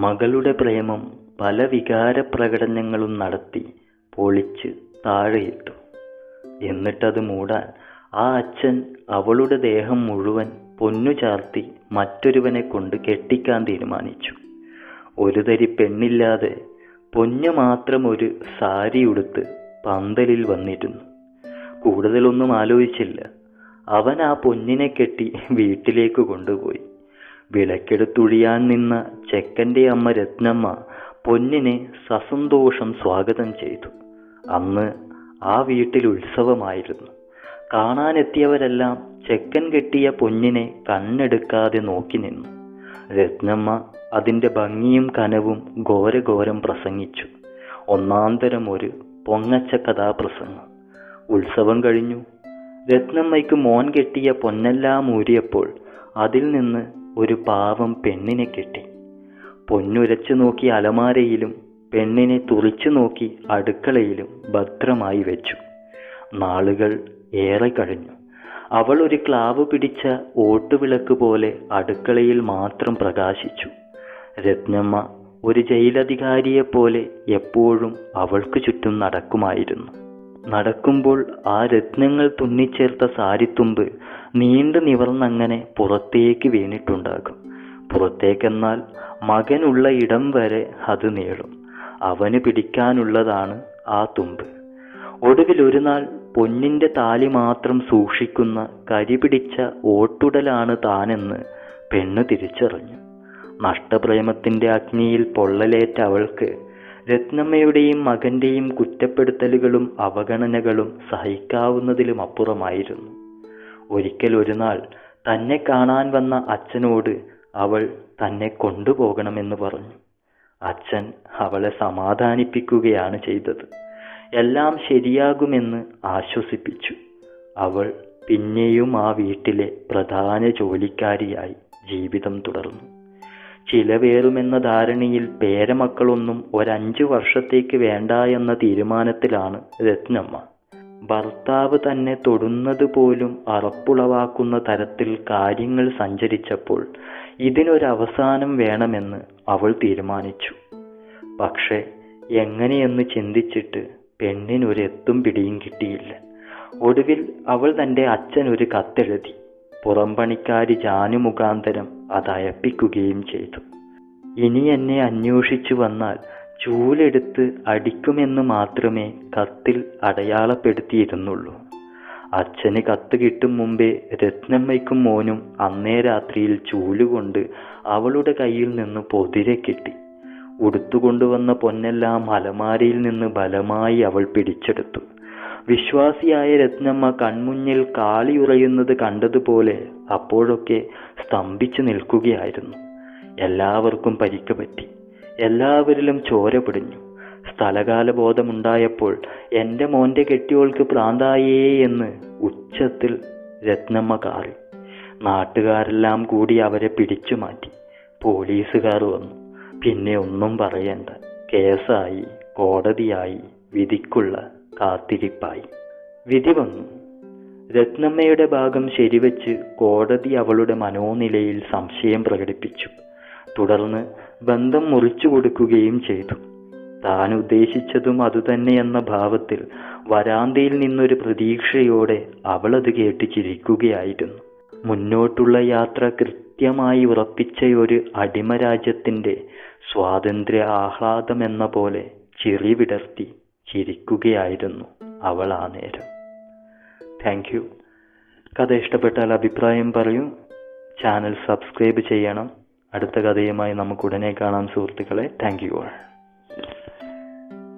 മകളുടെ പ്രേമം പല വികാരപ്രകടനങ്ങളും നടത്തി പൊളിച്ച് താഴെയിട്ടു. എന്നിട്ടത് മൂടാൻ ആ അച്ഛൻ അവളുടെ ദേഹം മുഴുവൻ പൊന്നു ചാർത്തി മറ്റൊരുവനെ കൊണ്ട് കെട്ടിക്കാൻ തീരുമാനിച്ചു. ഒരു തരി പെണ്ണില്ലാതെ പൊന്നു മാത്രം ഒരു സാരി ഉടുത്ത് പന്തലിൽ വന്നിരുന്നു. കൂടുതലൊന്നും ആലോചിച്ചില്ല. അവൻ ആ പൊന്നിനെ കെട്ടി വീട്ടിലേക്ക് കൊണ്ടുപോയി. വിളക്കെടുത്തുഴിയാൻ നിന്ന ചെക്കന്റെ അമ്മ രത്നമ്മ പൊന്നിനെ സസന്തോഷം സ്വാഗതം ചെയ്തു. അന്ന് ആ വീട്ടിൽ ഉത്സവമായിരുന്നു. കാണാനെത്തിയവരെല്ലാം ചെക്കൻ കെട്ടിയ പൊന്നിനെ കണ്ണെടുക്കാതെ നോക്കി നിന്നു. രത്നമ്മ അതിന്റെ ഭംഗിയും കനവും ഘോരഘോരം പ്രസംഗിച്ചു. ഒന്നാന്തരം ഒരു പൊങ്ങച്ച കഥാപ്രസംഗം. ഉത്സവം കഴിഞ്ഞു. രത്നമ്മയ്ക്ക് മോൻ കെട്ടിയ പൊന്നെല്ലാം ഊരിയപ്പോൾ അതിൽ നിന്ന് ഒരു പാവം പെണ്ണിനെ കെട്ടി. പൊന്നുരച്ചു നോക്കി അലമാരയിലും പെണ്ണിനെ തുറിച്ചു നോക്കി അടുക്കളയിലും ഭദ്രമായി വെച്ചു. നാളുകൾ ഏറെ കഴിഞ്ഞു. അവൾ ഒരു ക്ലാവ് പിടിച്ച ഓട്ടുവിളക്ക് പോലെ അടുക്കളയിൽ മാത്രം പ്രകാശിച്ചു. രത്നമ്മ ഒരു ജയിലധികാരിയെപ്പോലെ എപ്പോഴും അവൾക്ക് ചുറ്റും നടക്കുമായിരുന്നു. നടക്കുമ്പോൾ ആ രത്നങ്ങൾ തുന്നിച്ചേർത്ത സാരിത്തുമ്പ് നീണ്ടു നിവർന്നങ്ങനെ പുറത്തേക്ക് വീണിട്ടുണ്ടാകും. പുറത്തേക്കെന്നാൽ മകനുള്ള ഇടം വരെ അത് നീളും അവന് പിടിക്കാനുള്ളതാണ് ആ തുമ്പ്. ഒടുവിൽ ഒരു നാൾ പൊന്നിന്റെ താലി മാത്രം സൂക്ഷിക്കുന്ന കരിപിടിച്ച ഓട്ടുടലാണ് താനെന്ന് പെണ്ണ് തിരിച്ചറിഞ്ഞു. നഷ്ടപ്രേമത്തിന്റെ അഗ്നിയിൽ പൊള്ളലേറ്റ അവൾക്ക് രത്നമ്മയുടെയും മകന്റെയും കുറ്റപ്പെടുത്തലുകളും അവഗണനകളും സഹിക്കാവുന്നതിലും അപ്പുറമായിരുന്നു. ഒരിക്കൽ ഒരു നാൾ തന്നെ കാണാൻ വന്ന അച്ഛനോട് അവൾ തന്നെ കൊണ്ടുപോകണമെന്ന് പറഞ്ഞു. അച്ഛൻ അവളെ സമാധാനിപ്പിക്കുകയാണ് ചെയ്തത്. എല്ലാം ശരിയാകുമെന്ന് ആശ്വസിപ്പിച്ചു. അവൾ പിന്നെയും ആ വീട്ടിലെ പ്രധാന ജോലിക്കാരിയായി ജീവിതം തുടർന്നു. ചിലവേറുമെന്ന ധാരണയിൽ പേരമക്കളൊന്നും ഒരഞ്ചു വർഷത്തേക്ക് വേണ്ട എന്ന തീരുമാനത്തിലാണ് രത്നമ്മ. ഭർത്താവ് തന്നെ തൊടുന്നത് പോലും അറപ്പുളവാക്കുന്ന തരത്തിൽ കാര്യങ്ങൾ സഞ്ചരിച്ചപ്പോൾ ഇതിനൊരവസാനം വേണമെന്ന് അവൾ തീരുമാനിച്ചു. പക്ഷേ എങ്ങനെയെന്ന് ചിന്തിച്ചിട്ട് പെണ്ണിനൊരെത്തും പിടിയും കിട്ടിയില്ല. ഒടുവിൽ അവൾ തന്റെ അച്ഛനൊരു കത്തെഴുതി. പുറംപണിക്കാരി ജാനു മുഖാന്തരം അതയപ്പിക്കുകയും ചെയ്തു. ഇനി എന്നെ അന്വേഷിച്ചു വന്നാൽ ചൂലെടുത്ത് അടിക്കുമെന്ന് മാത്രമേ കത്തിൽ അടയാളപ്പെടുത്തിയിരുന്നുള്ളൂ. അച്ഛന് കത്ത് കിട്ടും മുമ്പേ രത്നമ്മയ്ക്കും മോനും അന്നേ രാത്രിയിൽ ചൂലുകൊണ്ട് അവളുടെ കയ്യിൽ നിന്ന് പൊതിരെ കിട്ടി. ഉടുത്തുകൊണ്ടുവന്ന പൊന്നെല്ലാം അലമാരിയിൽ നിന്ന് ബലമായി അവൾ പിടിച്ചെടുത്തു. വിശ്വാസിയായ രത്നമ്മ കൺമുന്നിൽ കാളിയുറയുന്നത് കണ്ടതുപോലെ അപ്പോഴൊക്കെ സ്തംഭിച്ചു നിൽക്കുകയായിരുന്നു. എല്ലാവർക്കും പരിക്ക് പറ്റി. എല്ലാവരിലും ചോര പിടിഞ്ഞു. സ്ഥലകാല ബോധമുണ്ടായപ്പോൾ എന്റെ മോന്റെ കെട്ടിയോൾക്ക് പ്രാന്തായേ എന്ന് ഉച്ചത്തിൽ രത്നമ്മ കാറി. നാട്ടുകാരെല്ലാം കൂടി അവരെ പിടിച്ചു മാറ്റി. പോലീസുകാർ വന്നു. പിന്നെ ഒന്നും പറയണ്ട. കേസായി കോടതിയായി വിധിക്കുള്ള കാത്തിരിപ്പായി. വിധി വന്നു. രത്നമ്മയുടെ ഭാഗം ശരിവെച്ച് കോടതി അവളുടെ മനോനിലയിൽ സംശയം പ്രകടിപ്പിച്ചു. തുടർന്ന് ബന്ധം മുറിച്ചു കൊടുക്കുകയും ചെയ്തു. താൻ ഉദ്ദേശിച്ചതും അതുതന്നെയെന്ന ഭാവത്തിൽ വരാന്തയിൽ നിന്നൊരു പ്രതീക്ഷയോടെ അവളത് കേട്ട് ചിരിക്കുകയായിരുന്നു മുന്നോട്ടുള്ള യാത്ര കൃത്യമായി ഉറപ്പിച്ച ഒരു അടിമരാജ്യത്തിന്റെ സ്വാതന്ത്ര്യ ആഹ്ലാദമെന്ന പോലെ ചിറി വിടർത്തി. ചിരിക്കുകയായിരുന്നു. അവൾ ആ നേരം. താങ്ക് യു കഥ ഇഷ്ടപ്പെട്ടാൽ അഭിപ്രായം പറയൂ. ചാനൽ സബ്സ്ക്രൈബ് ചെയ്യണം. അടുത്ത കഥയുമായി നമുക്ക് ഉടനെ കാണാം സുഹൃത്തുക്കളെ. Thank you all